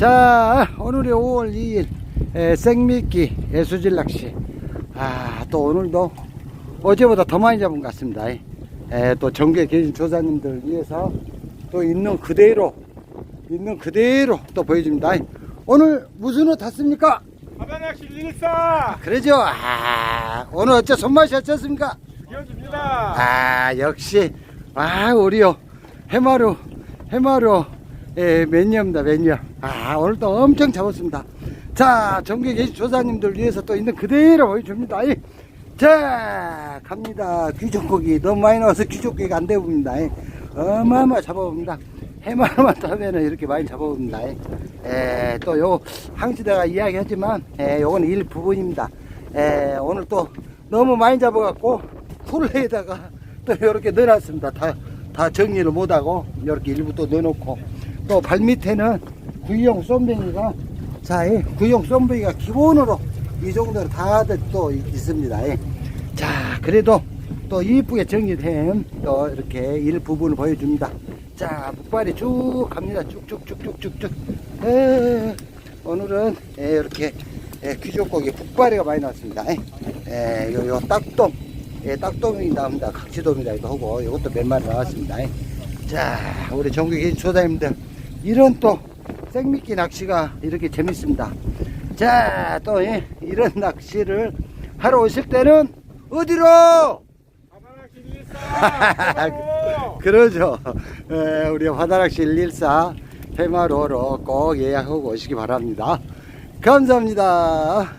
자, 오늘이 5월 2일 에, 생미끼 애수질 낚시. 아, 또 오늘도 어제보다 더 많이 잡은 것 같습니다. 에, 또 전국에 계신 조사님들 위해서 또 있는 그대로, 있는 그대로 또 보여줍니다. 오늘 무슨 옷 탔습니까? 바다낚시 일사 그러죠. 아, 오늘 어째 손맛이 어쩌습니까? 이어집니다. 아, 역시, 아, 우리요. 해마루, 해마루, 예, 매니어입니다, 매니어. 아, 오늘도 엄청 잡았습니다. 자, 전국에 계신 조사님들 위해서 또 있는 그대로 보여줍니다. 예. 자, 갑니다. 귀족고기 너무 많이 나와서 귀족고기가 안 되봅니다. 예. 어마어마 잡아봅니다. 해마루만 타면은 이렇게 많이 잡아봅니다. 예. 예, 또 요, 항시대가 이야기하지만, 예, 요건 일부분입니다. 예, 오늘 또 너무 많이 잡아갖고, 풀에다가 또 이렇게 넣어놨습니다. 다, 다 정리를 못하고, 이렇게 일부 또 넣어놓고, 또 발밑에는 구이용 쏨뱅이가, 자, 이 구이용 쏨뱅이가 기본으로 이 정도로 다들 또 있습니다. 예. 자, 그래도 또 이쁘게 정리된 또 이렇게 일부분을 보여줍니다. 자, 북발이 쭉 갑니다. 쭉쭉쭉쭉쭉쭉. 에, 오늘은 예, 이렇게 예, 귀족고기 북발이가 많이 나왔습니다. 예, 예, 요, 요 딱돔, 예, 딱돔이 나옵니다. 각지돔이라고 하고 이것도 몇 마리 나왔습니다. 예. 자, 우리 전국의 조사님들 이런 또 생미끼 낚시가 이렇게 재밌습니다. 자, 또 예, 이런 낚시를 하러 오실 때는 어디로? 그러죠. 에, 우리 바다낚시 114 해마로로 꼭 예약하고 오시기 바랍니다. 감사합니다.